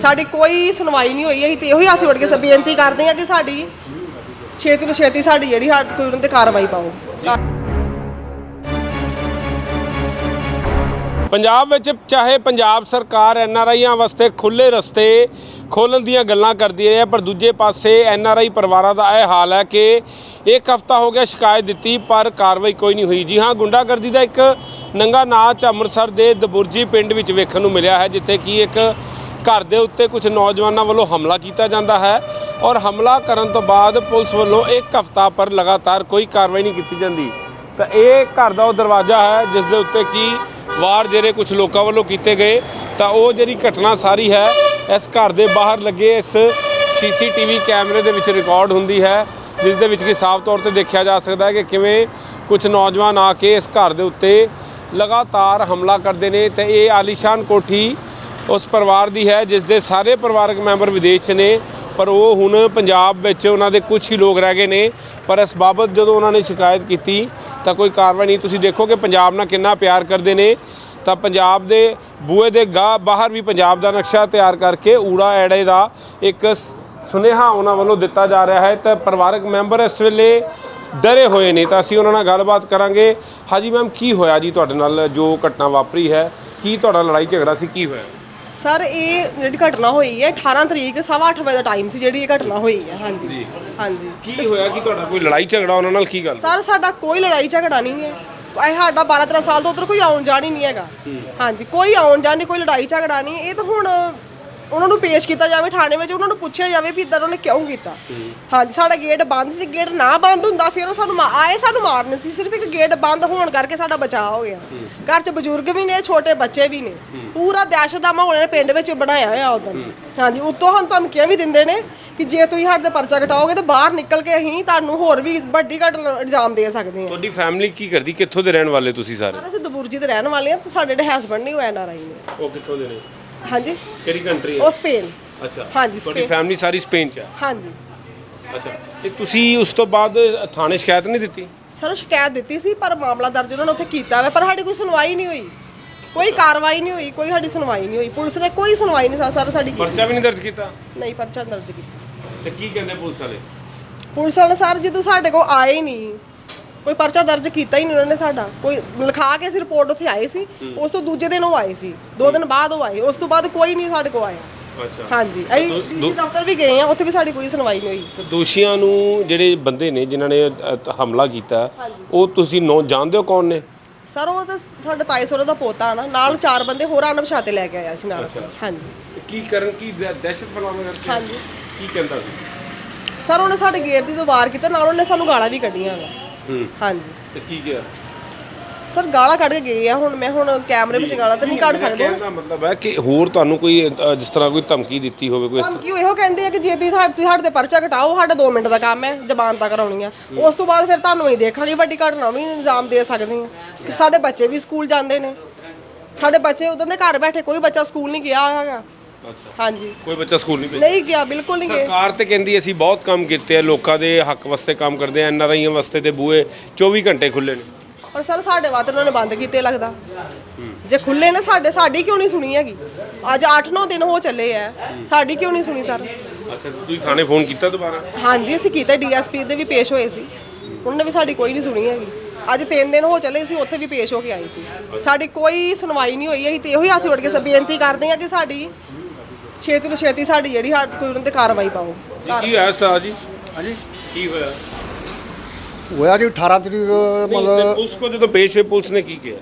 ਸਾਡੀ ਕੋਈ ਸੁਣਵਾਈ ਨਹੀਂ ਹੋਈ, ਅਸੀਂ ਤੇ ਇਹੋ ਹੀ ਹੱਥ ਜੋੜ ਕੇ ਸ ਬੇਨਤੀ ਕਰਦੇ ਹਾਂ ਕਿ ਸਾਡੀ ਛੇਤੀ ਤੋਂ ਛੇਤੀ ਸਾਡੀ ਜਿਹੜੀ ਹੱਥ ਕੋਈ ਉਹਨਾਂ ਤੇ ਕਾਰਵਾਈ ਪਾਓ। ਪੰਜਾਬ ਵਿੱਚ ਚਾਹੇ ਪੰਜਾਬ ਸਰਕਾਰ ਐਨਆਰਆਈਆਂ ਵਾਸਤੇ ਖੁੱਲੇ ਰਸਤੇ ਖੋਲਣ ਦੀਆਂ ਗੱਲਾਂ ਕਰਦੀ ਹੈ, ਪਰ ਦੂਜੇ ਪਾਸੇ ਐਨਆਰਆਈ ਪਰਿਵਾਰਾਂ ਦਾ ਇਹ ਹਾਲ ਹੈ ਕਿ ਇੱਕ ਹਫਤਾ ਹੋ ਗਿਆ ਸ਼ਿਕਾਇਤ ਦਿੱਤੀ, ਪਰ ਕਾਰਵਾਈ ਕੋਈ ਨਹੀਂ ਹੋਈ। ਜੀ ਹਾਂ, ਗੁੰਡਾਗਰਦੀ ਦਾ ਇੱਕ ਨੰਗਾ ਨਾਚ ਅੰਮ੍ਰਿਤਸਰ ਦੇ ਦਬੁਰਜੀ ਪਿੰਡ ਵਿੱਚ ਵੇਖਣ ਨੂੰ ਮਿਲਿਆ ਹੈ, ਜਿੱਥੇ ਕਿ ਇੱਕ ਘਰ ਦੇ ਉੱਤੇ ਕੁਝ ਨੌਜਵਾਨਾਂ ਵੱਲੋਂ ਹਮਲਾ ਕੀਤਾ ਜਾਂਦਾ ਹੈ ਔਰ ਹਮਲਾ ਕਰਨ ਤੋਂ ਬਾਅਦ ਪੁਲਿਸ ਵੱਲੋਂ ਇੱਕ ਹਫਤਾ ਪਰ ਲਗਾਤਾਰ ਕੋਈ ਕਾਰਵਾਈ ਨਹੀਂ ਕੀਤੀ ਜਾਂਦੀ। ਤਾਂ ਇਹ ਘਰ ਦਾ ਉਹ ਦਰਵਾਜ਼ਾ ਹੈ, ਜਿਸ ਦੇ ਉੱਤੇ ਕੀ ਵਾਰ ਜਿਹੜੇ ਕੁਝ ਲੋਕਾਂ ਵੱਲੋਂ ਕੀਤੇ ਗਏ, ਤਾਂ ਉਹ ਜਿਹੜੀ ਘਟਨਾ ਸਾਰੀ ਹੈ, ਇਸ ਘਰ ਦੇ ਬਾਹਰ ਲੱਗੇ ਇਸ ਸੀਸੀਟੀਵੀ ਕੈਮਰੇ ਦੇ ਵਿੱਚ ਰਿਕਾਰਡ ਹੁੰਦੀ ਹੈ, ਜਿਸ ਦੇ ਵਿੱਚ ਕਿ ਸਾਫ਼ ਤੌਰ ਤੇ ਦੇਖਿਆ ਜਾ ਸਕਦਾ ਹੈ ਕਿ ਕਿਵੇਂ ਕੁਝ ਨੌਜਵਾਨ ਆ ਕੇ ਇਸ ਘਰ ਦੇ ਉੱਤੇ ਲਗਾਤਾਰ ਹਮਲਾ ਕਰਦੇ ਨੇ। ਤੇ ਇਹ ਆਲੀਸ਼ਾਨ ਕੋਠੀ ਉਸ ਪਰਿਵਾਰ ਦੀ ਹੈ, ਜਿਸ ਦੇ ਸਾਰੇ ਪਰਿਵਾਰਕ ਮੈਂਬਰ ਵਿਦੇਸ਼ 'ਚ ਨੇ, ਪਰ ਉਹ ਹੁਣ ਪੰਜਾਬ ਵਿੱਚ ਉਹਨਾਂ ਦੇ ਕੁਝ ਹੀ ਲੋਕ ਰਹਿ ਗਏ ਨੇ। ਪਰ ਇਸ ਬਾਬਤ ਜਦੋਂ ਉਹਨਾਂ ਨੇ ਸ਼ਿਕਾਇਤ ਕੀਤੀ, ਤਾਂ ਕੋਈ ਕਾਰਵਾਈ ਨਹੀਂ। ਤੁਸੀਂ ਦੇਖੋ ਕਿ ਪੰਜਾਬ ਨਾਲ ਕਿੰਨਾ ਪਿਆਰ ਕਰਦੇ ਨੇ। ਤਾਂ ਪੰਜਾਬ ਦੇ ਬੂਏ ਦੇ ਗਾਹ ਬਾਹਰ ਵੀ ਪੰਜਾਬ ਦਾ ਨਕਸ਼ਾ ਤਿਆਰ ਕਰਕੇ ਊੜਾ ਐੜੇ ਦਾ ਇੱਕ ਸੁਨੇਹਾ ਉਹਨਾਂ ਵੱਲੋਂ ਦਿੱਤਾ ਜਾ ਰਿਹਾ ਹੈ। ਤਾਂ ਪਰਿਵਾਰਕ ਮੈਂਬਰ ਇਸ ਵੇਲੇ ਡਰੇ ਹੋਏ ਨੇ। ਤਾਂ ਅਸੀਂ ਉਹਨਾਂ ਨਾਲ ਗੱਲਬਾਤ ਕਰਾਂਗੇ। ਹਾਜੀ ਮੈਮ, ਕੀ ਹੋਇਆ ਜੀ ਤੁਹਾਡੇ ਨਾਲ? ਜੋ ਘਟਨਾ ਵਾਪਰੀ ਹੈ, ਕੀ ਤੁਹਾਡਾ ਲੜਾਈ ਝਗੜਾ ਸੀ, ਕੀ ਹੋਇਆ? ਸਰ ਇਹ ਜਿਹੜੀ ਘਟਨਾ ਹੋਈ ਹੈ 18 ਤਰੀਕ ਸਵਾ ਅੱਠ ਵਜੇ ਦਾ ਟਾਈਮ ਸੀ ਜਿਹੜੀ ਇਹ ਘਟਨਾ ਹੋਈ ਹੈ। ਹਾਂਜੀ। ਹਾਂਜੀ। ਕੀ ਹੋਇਆ? ਕਿ ਤੁਹਾਡਾ ਕੋਈ ਲੜਾਈ ਝਗੜਾ ਉਹਨਾਂ ਨਾਲ? ਕੀ ਗੱਲ? ਸਰ ਸਾਡਾ ਕੋਈ ਲੜਾਈ ਝਗੜਾ ਨਹੀਂ ਹੈ। ਇਹ ਸਾਡਾ 12 13 ਸਾਲ ਤੋਂ ਉਧਰ ਕੋਈ ਆਉਣ ਜਾਣ ਹੀ ਨਹੀਂ ਹੈਗਾ। ਹਾਂਜੀ ਕੋਈ ਆਉਣ ਜਾਣ ਨਹੀਂ ਕੋਈ ਲੜਾਈ ਝਗੜਾ ਨਹੀਂ। ਇਹ ਤਾਂ ਹੁਣ ਉਹਨਾਂ ਨੂੰ ਪੇਸ਼ ਕੀਤਾ ਜਾਵੇ ਥਾਣੇ ਵਿੱਚ ਉਹਨਾਂ ਨੂੰ ਪੁੱਛਿਆ ਜਾਵੇ ਵੀ ਇਦਾਂ ਉਹਨੇ ਕਿਉਂ ਕੀਤਾ। ਹਾਂਜੀ ਸਾਡਾ ਗੇਟ ਬੰਦ ਸੀ ਗੇਟ ਨਾ ਬੰਦ ਹੁੰਦਾ ਫਿਰ ਉਹ ਸਾਨੂੰ ਮਾ- ਆਏ ਸਾਨੂੰ ਮਾਰਨ ਸੀ ਸਿਰਫ ਇੱਕ ਗੇਟ ਬੰਦ ਹੋਣ ਕਰਕੇ ਸਾਡਾ ਬਚਾਅ ਹੋ ਗਿਆ। ਘਰ 'ਚ ਬਜ਼ੁਰਗ ਵੀ ਨੇ ਛੋਟੇ ਬੱਚੇ ਵੀ ਨੇ। ਪੂਰਾ ਦਹਿਸ਼ਤ ਦਾ ਮਾਹੌਲ ਇਹਨੇ ਪਿੰਡ ਵਿੱਚ ਬਣਾਇਆ ਹੋਇਆ ਉਦੋਂ। ਹਾਂਜੀ ਉੱਤੋਂ ਹਨ ਧਮਕੀਆਂ ਵੀ ਦਿੰਦੇ ਨੇ ਕਿ ਜੇ ਤੁਸੀਂ ਸਾਡੇ ਤੇ ਪਰਚਾ ਕਟਾਓਗੇ ਤਾਂ ਬਾਹਰ ਨਿਕਲ ਕੇ ਅਸੀਂ ਤੁਹਾਨੂੰ ਹੋਰ ਵੀ ਵੱਡੀ ਘਟਨਾ ਇਲਜ਼ਾਮ ਦੇ ਸਕਦੇ ਹਾਂ। ਤੁਹਾਡੀ ਫੈਮਿਲੀ ਕੀ ਕਰਦੀ? ਕਿੱਥੋਂ ਦੇ ਰਹਿਣ ਵਾਲੇ ਤੁਸੀਂ ਸਾਰੇ? ਅਸੀਂ ਦਬੁਰਜੀ ਦੇ ਰਹਿਣ ਵਾਲੇ ਹਾਂ ਤੇ ਸਾਡੇ ਜਿਹੜੇ ਹਸਬੰਡ ਨੇ ਉਹ ਐਨਆਰਆਈ ਨੇ। ਉਹ ਕਿੱਥੋਂ ਦੇ ਨੇ? ਹਾਂਜੀ। ਕਿਹੜੀ ਕੰਟਰੀ ਉਹ ਸਪੇਨ। ਅੱਛਾ ਹਾਂਜੀ ਤੁਹਾਡੀ ਸਪੇਨ। ਫੈਮਿਲੀ ਸਾਰੀ ਸਪੇਨ ਚ ਹੈ? ਹਾਂਜੀ। ਅੱਛਾ ਤੇ ਤੁਸੀਂ ਉਸ ਤੋਂ ਬਾਅਦ ਥਾਣੇ ਸ਼ਿਕਾਇਤ ਨਹੀਂ ਦਿੱਤੀ? ਸਰ ਸ਼ਿਕਾਇਤ ਦਿੱਤੀ ਸੀ ਪਰ ਮਾਮਲਾ ਦਰਜ ਉਹਨਾਂ ਨੇ ਉੱਥੇ ਕੀਤਾ ਹੋਇਆ ਪਰ ਸਾਡੀ ਕੋਈ ਸੁਣਵਾਈ ਨਹੀਂ ਹੋਈ। ਕੋਈ ਕਾਰਵਾਈ ਨਹੀਂ ਹੋਈ ਕੋਈ ਸਾਡੀ ਸੁਣਵਾਈ ਨਹੀਂ ਹੋਈ। ਪੁਲਿਸ ਨੇ ਕੋਈ ਸੁਣਵਾਈ ਨਹੀਂ ਸਰ ਸਾਡੀ ਕੀਤੀ। ਪਰਚਾ ਵੀ ਨਹੀਂ ਦਰਜ ਕੀਤਾ? ਨਹੀਂ ਪਰਚਾ ਦਰਜ ਕੀਤਾ। ਤੇ ਕੀ ਕਹਿੰਦੇ ਪੁਲਿਸ ਵਾਲੇ? ਪੁਲਿਸ ਵਾਲੇ ਸਰ ਜਦੋਂ ਸਾਡੇ ਕੋਲ ਆਏ ਹੀ ਨਹੀਂ ਕੋਈ ਪਰਚਾ ਦਰਜ ਕੀਤਾ ਹੀ ਨਹੀਂ ਉਹਨਾਂ ਨੇ ਸਾਡਾ। ਕੋਈ ਲਿਖਾ ਕੇ ਅਸੀਂ ਰਿਪੋਰਟ ਉੱਥੇ ਆਏ ਸੀ ਉਸ ਤੋਂ ਦੂਜੇ ਦਿਨ ਉਹ ਆਏ ਸੀ। ਦੋ ਦਿਨ ਬਾਅਦ ਉਹ ਆਏ। ਉਸ ਤੋਂ ਬਾਅਦ ਕੋਈ ਨਹੀਂ ਸਾਡੇ ਕੋਲ ਆਇਆ। ਅੱਛਾ। ਹਾਂਜੀ। ਅਸੀਂ ਡੀਸੀ ਦਫ਼ਤਰ ਵੀ ਗਏ ਆ ਉੱਥੇ ਵੀ ਸਾਡੀ ਕੋਈ ਸੁਣਵਾਈ ਨਹੀਂ ਹੋਈ। ਦੋਸ਼ੀਆਂ ਨੂੰ ਜਿਹੜੇ ਬੰਦੇ ਨੇ ਜਿਨ੍ਹਾਂ ਨੇ ਅ, ਹਮਲਾ ਕੀਤਾ ਉਹ ਤੁਸੀਂ ਨੋ ਜਾਣਦੇ ਹੋ ਕੌਣ ਨੇ? ਸਰ ਉਹ ਤਾਂ ਤੁਹਾਡੇ ਤਾਏ ਸੋਰੇ ਦਾ ਪੋਤਾ ਆ ਨਾ। ਨਾਲ ਚਾਰ ਬੰਦੇ ਹੋਰ ਅਣਪਛਾਤੇ ਲੈ ਕੇ ਆਇਆ ਸੀ ਨਾਲ। ਹਾਂਜੀ। ਕੀ ਕਰਨ ਕੀ ਦਹਿਸ਼ਤ ਫੈਲਾਉਣ ਕਰਕੇ? ਹਾਂਜੀ। ਕੀ ਕਹਿੰਦਾ ਸੀ? ਸਰ ਉਹਨੇ ਸਾਡੇ ਗੇਟ ਦੀ ਤੋਂ ਵਾਰ ਕੀਤਾ। ਨਾਲ ਉਹਨੇ ਸਾਨੂੰ ਗਾਲਾਂ ਵੀ ਕੱਢੀਆਂ। ਵਾ ਹੂੰ। ਹਾਂਜੀ। ਤੇ ਕੀ ਗਿਆ ਸਰ ਗਾਲਾਂ ਕੱਢ ਕੇ ਗਏ ਆ ਹੁਣ ਮੈਂ ਹੁਣ ਕੈਮਰੇ ਵਿੱਚ ਗਾਲਾਂ ਤਾਂ ਨਹੀਂ ਕੱਢ ਸਕਦੇ ਕਹਿਣ ਦਾ ਮਤਲਬ ਹੈ ਕਿ ਹੋਰ ਤੁਹਾਨੂੰ ਕੋਈ ਅ, ਜਿਸ ਤਰ੍ਹਾਂ ਕੋਈ ਧਮਕੀ ਦਿੱਤੀ ਹੋਵੇ ਕੋਈ ਧਮਕੀ ਉਹ ਇਹੋ ਕਹਿੰਦੇ ਆ ਕਿ ਜੇ ਤੁਸੀਂ ਸਾਡੇ ਤੁਸੀਂ ਸਾਡੇ ਤੇ ਪਰਚਾ ਘਟਾਓ ਸਾਡਾ 2 ਮਿੰਟ ਦਾ ਕੰਮ ਹੈ ਜ਼ਬਾਨ ਤਾਂ ਕਰਾਉਣੀ ਆ। ਉਸ ਤੋਂ ਬਾਅਦ ਫਿਰ ਤੁਹਾਨੂੰ ਹੀ ਦੇਖਾਂਗੇ ਵੱਡੀ ਘਟਨਾ ਵੀ ਇਲਜ਼ਾਮ ਦੇ ਸਕਦੇ ਆ। ਕਿ ਸਾਡੇ ਬੱਚੇ ਵੀ ਸਕੂਲ ਜਾਂਦੇ ਨੇ। ਸਾਡੇ ਬੱਚੇ ਉਦੋਂ ਦੇ ਘਰ ਬੈਠੇ ਕੋਈ ਬੱਚਾ ਸਕੂਲ ਨਹੀਂ ਗਿਆ ਹੈਗਾ। ਹਾਂਜੀ। ਕੋਈ ਬੱਚਾ ਸਕੂਲ ਨਹੀਂ ਭੇਜਿਆ? ਨਹੀਂ ਗਿਆ ਬਿਲਕੁਲ ਨਹੀਂ ਗਏ। ਸਰਕਾਰ ਤੇ ਕਹਿੰਦੀ ਅਸੀਂ ਬਹੁਤ ਕੰਮ ਕੀਤੇ ਆ ਲੋਕਾਂ ਦੇ ਹੱਕ ਵਾਸਤੇ ਕੰਮ ਕਰਦੇ ਆ ਐਨਆਰਆਈਆਂ ਵਾਸਤੇ ਤੇ ਬੂਏ 24 ਘੰਟੇ ਖੁੱਲੇ ਨੇ। ਪਰ ਸਰ ਸਾਡੇ ਵਾਤ ਉਹਨਾਂ ਨੇ ਬੰਦ ਕੀਤੇ ਲੱਗਦਾ। ਜੇ ਖੁੱਲੇ ਨੇ ਸਾਡੇ ਸਾਡੀ ਕਿਉਂ ਨਹੀਂ ਸੁਣੀ ਹੈਗੀ? ਅੱਜ 8-9 ਦਿਨ ਹੋ ਚੱਲੇ ਆ। ਸਾਡੀ ਕਿਉਂ ਨਹੀਂ ਸੁਣੀ ਸਰ? ਅੱਛਾ ਤੁਸੀਂ ਥਾਣੇ ਫੋਨ ਕੀਤਾ ਦੁਬਾਰਾ? ਹਾਂਜੀ ਅਸੀਂ ਕੀਤਾ। ਡੀਐਸਪੀ ਦੇ ਵੀ ਪੇਸ਼ ਹੋਏ ਸੀ। ਉਹਨਾਂ ਨੇ ਵੀ ਸਾਡੀ ਕੋਈ ਨਹੀਂ ਸੁਣੀ ਹੈਗੀ। ਅੱਜ 3 ਦਿਨ ਹੋ ਚੱਲੇ ਸੀ ਉੱਥੇ ਵੀ ਪੇਸ਼ ਹੋ ਕੇ ਆਏ ਸੀ। ਸਾਡੀ ਕੋਈ ਸੁਣਵਾਈ ਨਹੀਂ ਹੋਈ। ਅਸੀਂ ਤੇ ਇਹੋ ਹੀ ਹੱਥ ਜੋੜ ਕੇ ਸ ਬੇਨਤੀ ਕਰਦੇ ਹਾਂ ਕਿ ਸਾਡੀ ਛੇਤੀ ਤੋਂ ਛੇਤੀ ਸਾਡੀ ਜਿਹੜੀ ਹੱਥ ਕੋਈ ਉਹਨਾਂ ਤੇ ਕਾਰਵਾਈ ਪਾਓ। ਜੀ ਕੀ ਹੋਇਆ ਉਸਤਾਦ ਜੀ? ਹਾਂਜੀ। ਕੀ ਹੋਇਆ? ਹੋਇਆ ਜੀ 18 ਤਰੀਕ ਮਤਲਬ ਪੁਲਿਸ ਕੋ ਜਦੋਂ ਪੇਸ਼ ਹੋਏ ਪੁਲਿਸ ਨੇ ਕੀ ਕਿਹਾ?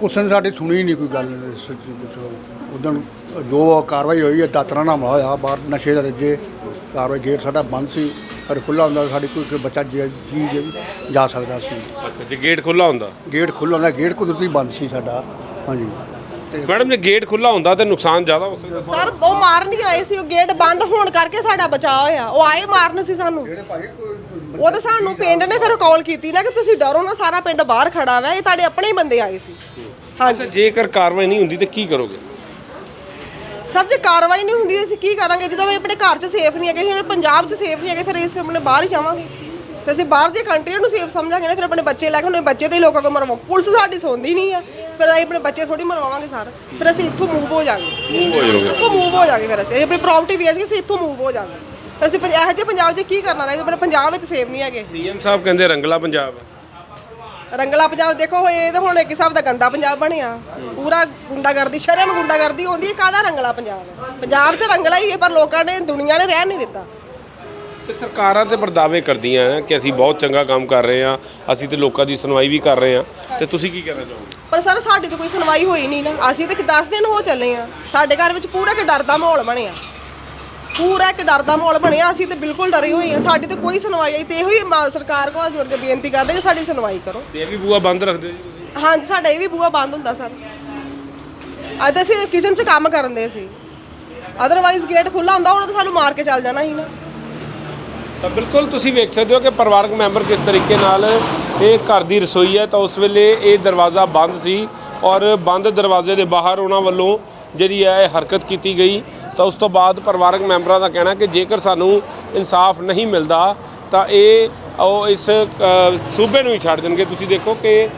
ਪੁਲਿਸ ਨੇ ਸਾਡੀ ਸੁਣੀ ਹੀ ਨਹੀਂ ਕੋਈ ਗੱਲ ਸੱਚੀ ਪੁੱਛੋ। ਉਦੋਂ ਜੋ ਕਾਰਵਾਈ ਹੋਈ ਹੈ ਦਾਤਰਾ ਨਾਮ ਹੋਇਆ ਬਾਹਰ ਨਸ਼ੇ ਦੇ ਰੱਜੇ ਕਾਰਵਾਈ ਗੇਟ ਸਾਡਾ ਬੰਦ ਸੀ ਪਰ ਖੁੱਲਾ ਹੁੰਦਾ ਸਾਡੀ ਕੋਈ ਕੋਈ ਬੱਚਾ ਜੀ ਜੀ ਜਾ ਸਕਦਾ ਸੀ। ਅੱਛਾ ਜੇ ਗੇਟ ਖੁੱਲਾ ਹੁੰਦਾ? ਗੇਟ ਖੁੱਲਾ ਹੁੰਦਾ ਗੇਟ ਕੁਦਰਤੀ ਬੰਦ ਸੀ ਸਾਡਾ ਹਾਂਜੀ। ਮੈਡਮ ਜੇ ਗੇਟ ਖੁੱਲਾ ਹੁੰਦਾ ਤੇ ਨੁਕਸਾਨ ਜ਼ਿਆਦਾ ਹੋ ਸਕਦਾ। ਸਰ ਉਹ ਮਾਰਨ ਨਹੀਂ ਆਏ ਸੀ ਉਹ ਗੇਟ ਬੰਦ ਹੋਣ ਕਰਕੇ ਸਾਡਾ ਬਚਾਅ ਹੋਇਆ। ਉਹ ਆਏ ਮਾਰਨ ਸੀ ਸਾਨੂੰ। ਉਹ ਤਾਂ ਸਾਨੂੰ ਪਿੰਡ ਨੇ ਫਿਰ ਕਾਲ ਕੀਤੀ ਨਾ ਕਿ ਤੁਸੀਂ ਡਰੋ ਨਾ ਸਾਰਾ ਪਿੰਡ ਬਾਹਰ ਖੜਾ ਵਾ ਇਹ ਤੁਹਾਡੇ ਆਪਣੇ ਹੀ ਬੰਦੇ ਆਏ ਸੀ। ਹਾਂਜੀ। ਅੱਛਾ ਜੇਕਰ ਕਾਰਵਾਈ ਨਹੀਂ ਹੁੰਦੀ ਤੇ ਕੀ ਕਰੋਗੇ? ਸਰ ਜੇ ਕਾਰਵਾਈ ਨਹੀਂ ਹੁੰਦੀ ਅਸੀਂ ਕੀ ਕਰਾਂਗੇ? ਜਦੋਂ ਅਸੀਂ ਆਪਣੇ ਘਰ 'ਚ ਸੇਫ ਨਹੀਂ ਹੈਗੇ ਫਿਰ ਪੰਜਾਬ 'ਚ ਸੇਫ ਨਹੀਂ ਹੈਗੇ ਫਿਰ ਅਸੀਂ ਆਪਣੇ ਬਾਹਰ ਹੀ ਜਾਵਾਂਗੇ। ਫਿਰ ਅਸੀਂ ਬਾਹਰ ਦੀ ਕੰਟਰੀ ਨੂੰ ਸੇਫ ਸਮਝਾਂਗੇ ਨਾ ਫਿਰ ਆਪਣੇ ਬੱਚੇ ਲੈ ਕੇ ਉਹਨੇ ਬੱਚੇ ਤੇ ਲੋਕਾਂ ਕੋ ਮਰਵਾ ਪੁਲਿਸ ਸਾਡੀ ਸੌਂਦੀ ਨਹੀਂ ਆ। ਫਿਰ ਅਸੀਂ ਆਪਣੇ ਬੱਚੇ ਥੋੜੀ ਮਰਵਾਵਾਂਗੇ ਸਰ। ਫਿਰ ਅਸੀਂ ਇੱਥੋਂ ਮੂਵ ਹੋ ਜਾਾਂਗੇ। ਮੂਵ ਹੋ ਜਾਓਗੇ। ਇੱਥੋਂ ਮੂਵ ਹੋ ਜਾਾਂਗੇ ਫਿਰ ਅਸੀਂ। ਅਸੀਂ ਆਪਣੀ ਪ੍ਰਾਪਰਟੀ ਵੇਚ ਕੇ ਅਸੀਂ ਇੱਥੋਂ ਮੂਵ ਹੋ ਜਾਾਂਗੇ। ਫਿਰ ਅਸੀਂ ਪੰਜ- ਇਹੋ ਜਿਹੇ ਪੰਜਾਬ 'ਚ ਕੀ ਕਰਨਾ ਹੈ ਆਪਣੇ ਪੰਜਾਬ ਵਿੱਚ ਸੇਫ ਨਹੀਂ ਹੈਗੇ। ਸੀਐਮ ਸਾਹਿਬ ਕਹਿੰਦੇ ਰੰਗਲਾ ਪੰਜਾਬ ਰੰਗਲਾ ਪੰਜਾਬ ਦੇਖੋ ਹੁਣ ਇਹ ਤਾਂ ਹੁਣ ਇੱਕ ਹਿਸਾਬ ਦਾ ਗੰਦਾ ਪੰਜਾਬ ਬਣਿਆ। ਪੂਰਾ ਗੁੰਡਾਗਰਦੀ ਸ਼ਰਮ ਗੁੰਡਾਗਰਦੀ ਹੁੰਦੀ ਹੈ ਕਾਹਦਾ ਰੰਗਲਾ ਪੰਜਾਬ ਪੰਜਾਬ ਤੇ ਰੰਗਲਾ ਹੀ ਹੈ ਪਰ ਲੋਕਾਂ ਨੇ ਦੁਨੀਆ ਨੇ ਰਹਿਣ ਨਹੀਂ ਦਿੱਤਾ। ਤੇ ਸਰਕਾਰਾਂ ਤੇ ਪਰਦਾਵੇ ਕਰਦੀਆਂ ਹੈ ਕਿ ਅਸੀਂ ਬਹੁਤ ਚੰਗਾ ਕੰਮ ਕਰ ਰਹੇ ਹਾਂ ਅਸੀਂ ਤੇ ਲੋਕਾਂ ਦੀ ਸੁਣਵਾਈ ਵੀ ਕਰ ਰਹੇ ਹਾਂ। ਤੇ ਤੁਸੀਂ ਕੀ ਕਹਿਣਾ ਚਾਹੋਗੇ? ਪਰ ਸਰ ਸਾਡੀ ਤਾਂ ਕੋਈ ਸੁਣਵਾਈ ਹੋਈ ਨਹੀਂ ਨਾ। ਅਸੀਂ ਤਾਂ ਕਿ 10 ਦਿਨ ਹੋ ਚੱਲੇ ਆ ਸਾਡੇ ਘਰ ਵਿੱਚ ਪੂਰਾ ਇੱਕ ਡਰ ਦਾ ਮਾਹੌਲ ਬਣਿਆ। ਪੂਰਾ ਇੱਕ ਡਰ ਦਾ ਮਾਹੌਲ ਬਣਿਆ। ਅਸੀਂ ਤੇ ਬਿਲਕੁਲ ਡਰੇ ਹੋਏ ਆ ਸਾਡੀ ਤੇ ਕੋਈ ਸੁਣਵਾਈ ਨਹੀਂ। ਤੇ ਇਹੋ ਹੀ ਮਾ- ਸਰਕਾਰ ਕੋਲ ਜੁੜ ਕੇ ਬੇਨਤੀ ਕਰਦੇ ਕਿ ਸਾਡੀ ਸੁਣਵਾਈ ਕਰੋ। ਤੇ ਇਹ ਵੀ ਬੂਆ ਬੰਦ ਰੱਖਦੇ ਜੀ ਤੁਸੀਂ? ਹਾਂਜੀ ਸਾਡਾ ਇਹ ਵੀ ਬੂਹਾ ਬੰਦ ਹੁੰਦਾ ਸਰ। ਅੱਜ ਤਾਂ ਅਸੀਂ ਕਿਚਨ 'ਚ ਕੰਮ ਕਰਨ ਦੇ ਸੀ। ਅਦਰਵਾਈਜ਼ ਗੇਟ ਖੁੱਲਾ ਹੁੰਦਾ ਉਹਨਾਂ ਤਾਂ ਸਾਨੂੰ ਮਾਰ ਕੇ ਚੱਲ ਜਾਣਾ ਸੀ ਨਾ। ਤਾਂ ਬਿਲਕੁਲ ਤੁਸੀਂ ਵੇਖ ਸਕਦੇ ਹੋ ਕਿ ਪਰਿਵਾਰਕ ਮੈਂਬਰ ਕਿਸ ਤਰੀਕੇ ਨਾਲ ਇਹ ਘਰ ਦੀ ਰਸੋਈ ਹੈ, ਤਾਂ ਉਸ ਵੇਲੇ ਇਹ ਦਰਵਾਜ਼ਾ ਬੰਦ ਸੀ ਔਰ ਬੰਦ ਦਰਵਾਜ਼ੇ ਦੇ ਬਾਹਰ ਉਹਨਾਂ ਵੱਲੋਂ ਜਿਹੜੀ ਹੈ ਇਹ ਹਰਕਤ ਕੀਤੀ ਗਈ। ਤਾਂ ਉਸ ਤੋਂ ਬਾਅਦ ਪਰਿਵਾਰਕ ਮੈਂਬਰਾਂ ਦਾ ਕਹਿਣਾ ਕਿ ਜੇਕਰ ਸਾਨੂੰ ਇਨਸਾਫ ਨਹੀਂ ਮਿਲਦਾ, ਤਾਂ ਇਹ ਉਹ ਇਸ ਸੂਬੇ ਨੂੰ ਹੀ ਛੱਡ ਦੇਣਗੇ ਤੁਸੀਂ ਦੇਖੋ ਕਿ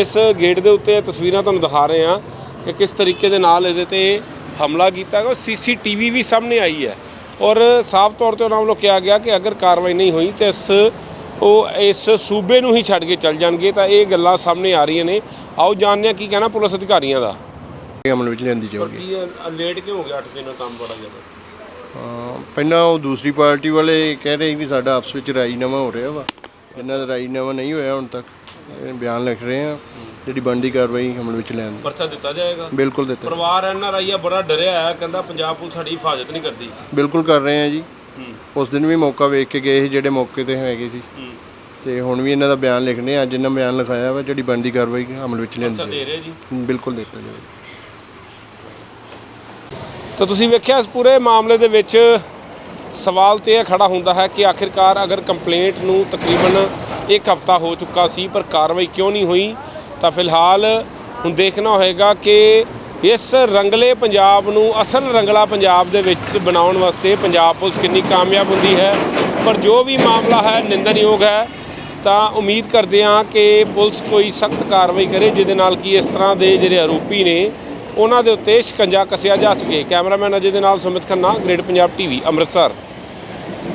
ਇਸ ਗੇਟ ਦੇ ਉੱਤੇ ਇਹ ਤਸਵੀਰਾਂ ਤੁਹਾਨੂੰ ਦਿਖਾ ਰਹੇ ਹਾਂ ਕਿ ਕਿਸ ਤਰੀਕੇ ਦੇ ਨਾਲ ਇਹਦੇ ਤੇ ਹਮਲਾ ਕੀਤਾ ਗਿਆ। ਸੀਸੀਟੀਵੀ ਵੀ ਸਾਹਮਣੇ ਆਈ ਹੈ। ਔਰ ਸਾਫ਼ ਤੌਰ ਤੇ ਉਹਨਾਂ ਵੱਲੋਂ ਕਿਹਾ ਗਿਆ ਕਿ ਅਗਰ ਕਾਰਵਾਈ ਨਹੀਂ ਹੋਈ ਤੇ ਇਸ ਉਹ ਇਸ ਸੂਬੇ ਨੂੰ ਹੀ ਛੱਡ ਕੇ ਚੱਲ ਜਾਣਗੇ ਤਾਂ ਇਹ ਗੱਲਾਂ ਸਾਹਮਣੇ ਆ ਰਹੀਆਂ ਨੇ। ਆਓ ਜਾਣਦੇ ਹਾਂ ਕੀ ਕਹਿਣਾ ਪੁਲਿਸ ਅਧਿਕਾਰੀਆਂ ਦਾ। ਅਮਲ ਵਿੱਚ ਲਿਆਂਦੀ ਜਾਊਗੀ। ਕੀ ਲੇਟ ਕਿਉਂ ਹੋ ਗਿਆ 8 ਦਿਨ ਕੰਮ ਬੜਾ ਜ਼ਿਆਦਾ? ਪਹਿਲਾਂ ਉਹ ਦੂਸਰੀ ਪਾਰਟੀ ਵਾਲੇ ਕਹਿ ਰਹੇ ਸੀ ਵੀ ਸਾਡਾ ਆਪਸ ਵਿੱਚ ਰਾਜੀਨਾਮਾ ਹੋ ਰਿਹਾ ਵਾ। ਇਹਨਾਂ ਦਾ ਰਾਜੀਨਾਮਾ ਨਹੀਂ ਹੋਇਆ ਹੁਣ ਤੱਕ। ਇਹ ਬਿਆਨ ਲਿਖ ਰਹੇ ਆ ਜਿਹੜੀ ਬਣਦੀ ਕਾਰਵਾਈ ਅਮਲ ਵਿੱਚ ਲੈਣ ਦੀ। ਪਰਚਾ ਦਿੱਤਾ ਜਾਏਗਾ? ਬਿਲਕੁਲ ਦਿੱਤਾ। ਪਰਿਵਾਰ ਐਨਆਰਆਈ ਆ ਬੜਾ ਡਰਿਆ ਹੈ ਕਹਿੰਦਾ ਪੰਜਾਬ ਪੁਲਿਸ ਸਾਡੀ ਹਿਫਾਜ਼ਤ ਨਹੀਂ ਕਰਦੀ। ਬਿਲਕੁਲ ਕਰ ਰਹੇ ਆ ਜੀ। ਉਸ ਦਿਨ ਵੀ ਮੌਕਾ ਵੇਖ ਕੇ ਗਏ ਸੀ ਜਿਹੜੇ ਮੌਕੇ ਤੇ ਹੈਗੇ ਸੀ। ਤੇ ਹੁਣ ਵੀ ਇਹਨਾਂ ਦਾ ਬਿਆਨ ਲਿਖਣੇ ਆ ਅੱਜ ਇਹਨਾਂ ਬਿਆਨ ਲਿਖਾਇਆ ਵਾ ਜਿਹੜੀ ਬਣਦੀ ਕਾਰਵਾਈ ਅਮਲ ਵਿੱਚ ਲਿਆਂਦੀ ਦੇ ਰਹੇ ਜੀ। ਬਿਲਕੁਲ ਦਿੱਤਾ ਜਾਊਗਾ ਤਾਂ ਤੁਸੀਂ ਵੇਖਿਆ ਇਸ ਪੂਰੇ ਮਾਮਲੇ ਦੇ ਵਿੱਚ ਸਵਾਲ ਤੇ ਇਹ ਖੜਾ ਹੁੰਦਾ ਹੈ ਕਿ ਆਖਿਰਕਾਰ ਅਗਰ ਕੰਪਲੇਂਟ ਨੂੰ ਤਕਰੀਬਨ ਇੱਕ ਹਫਤਾ ਹੋ ਚੁੱਕਾ ਸੀ ਪਰ ਕਾਰਵਾਈ ਕਿਉਂ ਨਹੀਂ ਹੋਈ? ਤਾਂ ਫਿਲਹਾਲ ਹੁਣ ਦੇਖਣਾ ਹੋਏਗਾ ਕਿ ਇਸ ਰੰਗਲੇ ਪੰਜਾਬ ਨੂੰ ਅਸਲ ਰੰਗਲਾ ਪੰਜਾਬ ਦੇ ਵਿੱਚ ਬਣਾਉਣ ਵਾਸਤੇ ਪੰਜਾਬ ਪੁਲਿਸ ਕਿੰਨੀ ਕਾਮਯਾਬ ਹੁੰਦੀ ਹੈ। ਪਰ ਜੋ ਵੀ ਮਾਮਲਾ ਹੈ, ਨਿੰਦਣਯੋਗ ਹੈ, ਤਾਂ ਉਮੀਦ ਕਰਦੇ ਹਾਂ ਕਿ ਪੁਲਿਸ ਕੋਈ ਸਖਤ ਕਾਰਵਾਈ ਕਰੇ, ਜਿਹਦੇ ਨਾਲ ਕਿ ਇਸ ਤਰ੍ਹਾਂ ਦੇ ਜਿਹੜੇ ਆਰੋਪੀ ਨੇ, ਉਹਨਾਂ ਦੇ ਉੱਤੇ ਸ਼ਿਕੰਜਾ ਕੱਸਿਆ ਜਾ ਸਕੇ। ਕੈਮਰਾਮੈਨ ਅਜੇ ਦੇ ਨਾਲ ਸੁਮਿਤ ਖੰਨਾ, ਗ੍ਰੇਟ ਪੰਜਾਬ ਟੀਵੀ, ਅੰਮ੍ਰਿਤਸਰ।